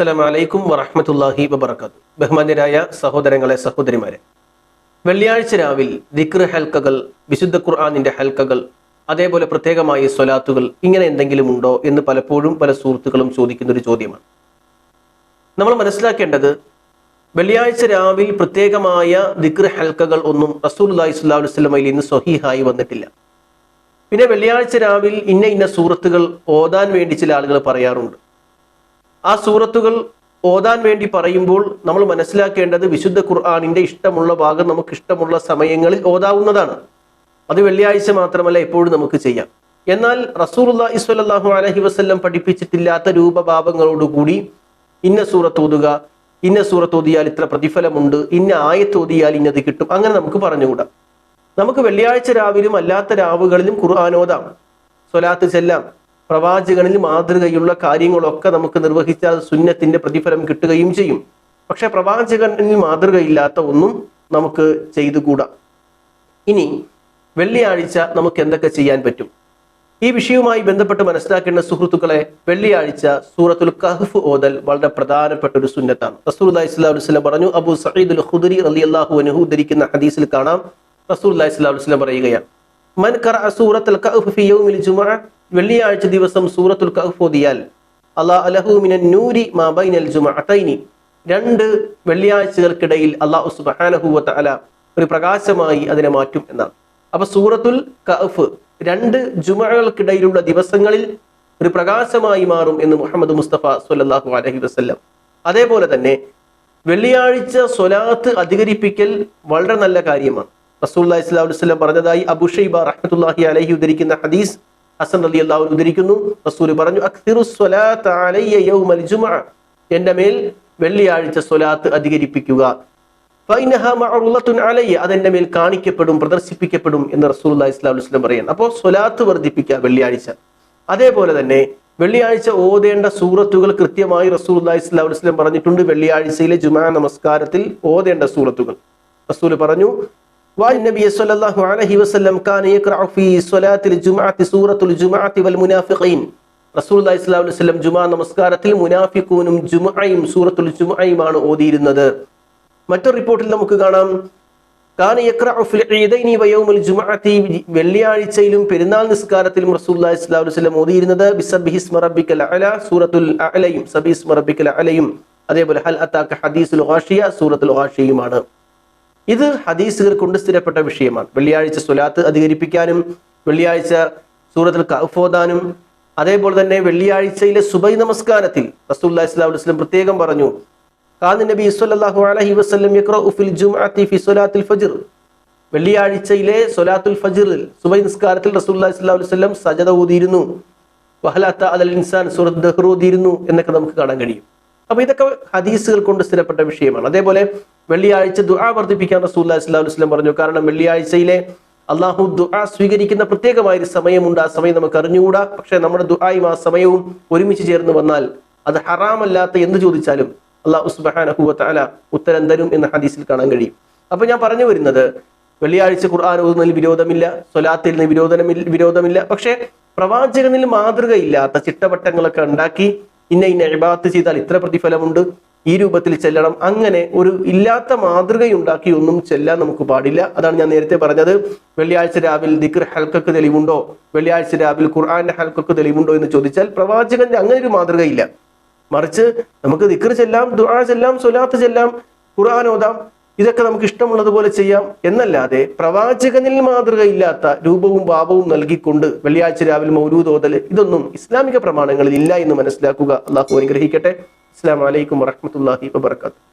അസ്സലാമു വറഹമത്തല്ലാഹി വബർക്കാത്തു ബഹുമാന്യരായ സഹോദരങ്ങളെ സഹോദരിമാരെ വെള്ളിയാഴ്ച രാവിൽ ദിക്ർ ഹൽക്കകൾ വിശുദ്ധ ഖുർആാനിന്റെ ഹൽക്കകൾ അതേപോലെ പ്രത്യേകമായി സ്വലാത്തുകൾ ഇങ്ങനെ എന്തെങ്കിലും ഉണ്ടോ എന്ന് പലപ്പോഴും പല സുഹൃത്തുക്കളും ചോദിക്കുന്ന ഒരു ചോദ്യമാണ്. നമ്മൾ മനസ്സിലാക്കേണ്ടത് വെള്ളിയാഴ്ച രാവിൽ പ്രത്യേകമായ ദിക്ർ ഹൽക്കകൾ ഒന്നും റസൂലുള്ളാഹി അല്ലാഹി വസല്ലമയിൽ ഇന്ന് സ്വഹീഹായി വന്നിട്ടില്ല. പിന്നെ വെള്ളിയാഴ്ച രാവിൽ ഇന്ന ഇന്ന സൂറത്തുകൾ ഓതാൻ വേണ്ടി ചില ആളുകൾ പറയാറുണ്ട്. ആ സൂറത്തുകൾ ഓതാൻ വേണ്ടി പറയുമ്പോൾ നമ്മൾ മനസ്സിലാക്കേണ്ടത് വിശുദ്ധ ഖുർആാനിന്റെ ഇഷ്ടമുള്ള ഭാഗം നമുക്ക് ഇഷ്ടമുള്ള സമയങ്ങളിൽ ഓതാവുന്നതാണ്. അത് വെള്ളിയാഴ്ച മാത്രമല്ല എപ്പോഴും നമുക്ക് ചെയ്യാം. എന്നാൽ റസൂർല്ലാ ഇസ്വല്ലാഹു അലഹി വസ്ല്ലം പഠിപ്പിച്ചിട്ടില്ലാത്ത രൂപഭാവങ്ങളോടുകൂടി ഇന്ന സൂറത്ത് ഓതുക ഇന്ന സൂറത്ത് ഓതിയാൽ ഇത്ര പ്രതിഫലമുണ്ട് ഇന്ന ആയത്ത് ഓതിയാൽ ഇന്നത് കിട്ടും അങ്ങനെ നമുക്ക് പറഞ്ഞുകൂടാം. നമുക്ക് വെള്ളിയാഴ്ച രാവിലും അല്ലാത്ത രാവുകളിലും ഖുർആാനോദാം സ്വലാത്ത് ചെല്ലാം. പ്രവാചകനിൽ മാതൃകയുള്ള കാര്യങ്ങളൊക്കെ നമുക്ക് നിർവഹിച്ചാൽ സുന്നത്തിന്റെ പ്രതിഫലം കിട്ടുകയും ചെയ്യും. പക്ഷെ പ്രവാചകനിൽ മാതൃകയില്ലാത്ത ഒന്നും നമുക്ക് ചെയ്തുകൂടാ. ഇനി വെള്ളിയാഴ്ച നമുക്ക് എന്തൊക്കെ ചെയ്യാൻ പറ്റും? ഈ വിഷയവുമായി ബന്ധപ്പെട്ട് മനസ്സിലാക്കേണ്ട സുഹൃത്തുക്കളെ വെള്ളിയാഴ്ച സൂറത്തുൽ കഹ്ഫ് ഓതൽ വളരെ പ്രധാനപ്പെട്ട ഒരു സുന്നത്താണ്. റസൂൽ ഇസ്ലാം വസ്ലം പറഞ്ഞു അബു സഈദുൽ ഖുദരി റളിയല്ലാഹു അൻഹു ഉദ്ധരിക്കുന്ന ഹദീസിൽ കാണാം. റസൂൽ ഇസ്ലാം വസ്ലം പറയുകയാണ് മൻ ഖറഅ സൂറത്തുൽ കഹ്ഫ് ഫി യൗമിൽ ജുമുഅ വെള്ളിയാഴ്ച ദിവസം സൂറത്തുൽ കഹ്ഫ് ഓതിയാൽ അള്ളാഹ് അലഹു മിനൻ നൂരി മാ ബൈനൽ ജുമുഅതൈനി. രണ്ട് വെള്ളിയാഴ്ചകൾക്കിടയിൽ അള്ളാഹു സുബ്ഹാനഹു അല ഒരു പ്രകാശമായി അതിനെ മാറ്റും എന്നാണ്. അപ്പൊ സൂറത്തുൽ കഹ്ഫ് രണ്ട് ജുമകൾക്കിടയിലുള്ള ദിവസങ്ങളിൽ ഒരു പ്രകാശമായി മാറും എന്ന് മുഹമ്മദ് മുസ്തഫ സ്വല്ലല്ലാഹു അലഹി വസ്ല്ലം. അതേപോലെ തന്നെ വെള്ളിയാഴ്ച സ്വലാത്ത് അധികരിപ്പിക്കൽ വളരെ നല്ല കാര്യമാണ്. റസൂല്ലാ ഇസ്ലാം വസ്ലം പറഞ്ഞതായി അബുഷൈബ റഹ്മത്തുല്ലാഹി അലഹി ഉദ്ധരിക്കുന്ന ഹദീസ് ഹസൻ അലി അള്ളാഹു ഉദ്ധരിക്കുന്നു. റസൂൽ പറഞ്ഞു എന്റെ മേൽ വെള്ളിയാഴ്ച സ്വലാത്ത് അധികരിപ്പിക്കുക. അതെന്റെ മേൽ കാണിക്കപ്പെടും പ്രദർശിപ്പിക്കപ്പെടും എന്ന് റസൂൽ ഇസ്ലാം വസ്ലം പറയുന്നു അപ്പോൾ സ്വലാത്ത് വർദ്ധിപ്പിക്കുക വെള്ളിയാഴ്ച. അതേപോലെ തന്നെ വെള്ളിയാഴ്ച ഓതേണ്ട സൂറത്തുകൾ കൃത്യമായി റസൂൽ ഇസ്ലാം വസ്ലം പറഞ്ഞിട്ടുണ്ട്. വെള്ളിയാഴ്ചയിലെ ജുമാ നമസ്കാരത്തിൽ ഓതേണ്ട സൂറത്തുകൾ. റസൂൽ പറഞ്ഞു والنبي صلى الله عليه وسلم كان يقرأ في صلاة الجمعة سورة الجمعة والمنافقين റസൂൽ ഇസ്ലാം വസ്ലം ജുമാ നമസ്കാരത്തിൽ മുനാഫിക്കൂനും ജുമയും സൂറത്തുൽ ജുമയുമാണ് ഓതിയിരുന്നത് മറ്റൊരു റിപ്പോർട്ടിൽ നമുക്ക് കാണാം കാന യഖ്റഉ ഫിൽ ഈദൈനി വയൗമുൽ ജുമഅത്തി വെള്ളിയാഴ്ചയിലും പെരുന്നാൾ നിസ്കാരത്തിലും റസൂലുള്ളാഹി സ്വല്ലല്ലാഹു അലൈഹി വസല്ലം ഓതിയിരുന്നത് ബിസബ്ബിഹിസ്മ റബ്ബിക്കൽ അഅല സൂറത്തുൽ അഅലയും സബ്ബിഹിസ്മ റബ്ബിക്കൽ അഅലയും അതേപോലെ ഹൽ അതാക ഹദീസുൽ ഗാഷിയ സൂറത്തുൽ ഗാഷിയുമാണ് ഇത് ഹദീസുകൾ കൊണ്ട് സ്ഥിരപ്പെട്ട വിഷയമാണ്. വെള്ളിയാഴ്ച സുലാത്ത് അധികരിപ്പിക്കാനും വെള്ളിയാഴ്ച സൂറത്തിൽ കഫോദാനും അതേപോലെ തന്നെ വെള്ളിയാഴ്ചയിലെ സുബൈ നമസ്കാരത്തിൽ സ്വല്ലല്ലാഹു അലൈഹി വസല്ലം പ്രത്യേകം പറഞ്ഞു കാൻ നബി സല്ലല്ലാഹു അലൈഹി വസല്ലം യഖ്റഉ ഫിൽ ജുംഅത്തി ഫി സ്വലാത്തിൽ ഫജ്ർ. വെള്ളിയാഴ്ചയിലെ സ്വലാത്തുൽ ഫജ്റിൽ സുബൈ നിസ്കാരത്തിൽ സ്വല്ലല്ലാഹു അലൈഹി വസല്ലം സജദ ഓതിയിരുന്നു. വഹലാത്ത അലൽ ഇൻസാൻ സൂറത്ത് ദഹ്റൂതിയിരുന്നു എന്നൊക്കെ നമുക്ക് കാണാൻ കഴിയും. അപ്പൊ ഇതൊക്കെ ഹദീസുകൾ കൊണ്ട് സ്ഥിരപ്പെട്ട വിഷയമാണ്. അതേപോലെ വെള്ളിയാഴ്ച ദുആ വർദ്ധിപ്പിക്കാൻ സ്വല്ലല്ലാഹു അലൈഹി വസല്ലം പറഞ്ഞു. കാരണം വെള്ളിയാഴ്ചയിലെ അള്ളാഹു ദുആ സ്വീകരിക്കുന്ന പ്രത്യേകമായ ഒരു സമയമുണ്ട്. ആ സമയം നമുക്ക് അറിഞ്ഞുകൂടാ. പക്ഷെ നമ്മുടെ ദുആയും ആ സമയവും ഒരുമിച്ച് ചേർന്ന് വന്നാൽ അത് ഹറാമല്ലാത്ത എന്ത് ചോദിച്ചാലും അള്ളാഹു തആല ഉത്തരം തരും എന്ന ഹദീസിൽ കാണാൻ കഴിയും. അപ്പൊ ഞാൻ പറഞ്ഞു വരുന്നത് വെള്ളിയാഴ്ച ഖുർആൻ ഓതുന്നതിൽ വിരോധമില്ല സ്വലാത്തിൽ നിന്ന് വിരോധനമില്ല വിരോധമില്ല. പക്ഷേ പ്രവാചകനിൽ മാതൃകയില്ലാത്ത ചിട്ടവട്ടങ്ങളൊക്കെ ഉണ്ടാക്കി ഇന്ന ഇന്ന ഇബാത്ത് ചെയ്താൽ ഇത്ര പ്രതിഫലമുണ്ട്. ഈ രൂപത്തിൽ ചെല്ലണം. അങ്ങനെ ഒരു ഇല്ലാത്ത മാതൃകയുണ്ടാക്കി ഒന്നും ചെല്ലാൻ നമുക്ക് പാടില്ല. അതാണ് ഞാൻ നേരത്തെ പറഞ്ഞത്. വെള്ളിയാഴ്ച രാവിലെ ദിക്ർ ഹൽക്കക്ക് തെളിവുണ്ടോ? വെള്ളിയാഴ്ച രാവിലെ ഖുർആാന്റെ ഹൽക്കക്ക് തെളിവുണ്ടോ എന്ന് ചോദിച്ചാൽ പ്രവാചകന്റെ അങ്ങനെ ഒരു മാതൃകയില്ല. മറിച്ച് നമുക്ക് ദിക്ർ ചെല്ലാം ദുആ ചെല്ലാം സ്വലാത്ത് ചെല്ലാം ഖുർആൻ ഓതാം. ഇതൊക്കെ നമുക്ക് ഇഷ്ടമുള്ളതുപോലെ ചെയ്യാം എന്നല്ലാതെ പ്രവാചകനിൽ മാതൃകയില്ലാത്ത രൂപവും ഭാവവും നൽകിക്കൊണ്ട് വെള്ളിയാഴ്ച രാവിലെ മൗരൂതോതൽ ഇതൊന്നും ഇസ്ലാമിക പ്രമാണങ്ങളിൽ ഇല്ല എന്ന് മനസ്സിലാക്കുക അള്ളാഹു അനുഗ്രഹിക്കട്ടെ. അസ്സാം വലൈക്കും വറഹമത്തല്ലാഹി വബർക്കാത്തു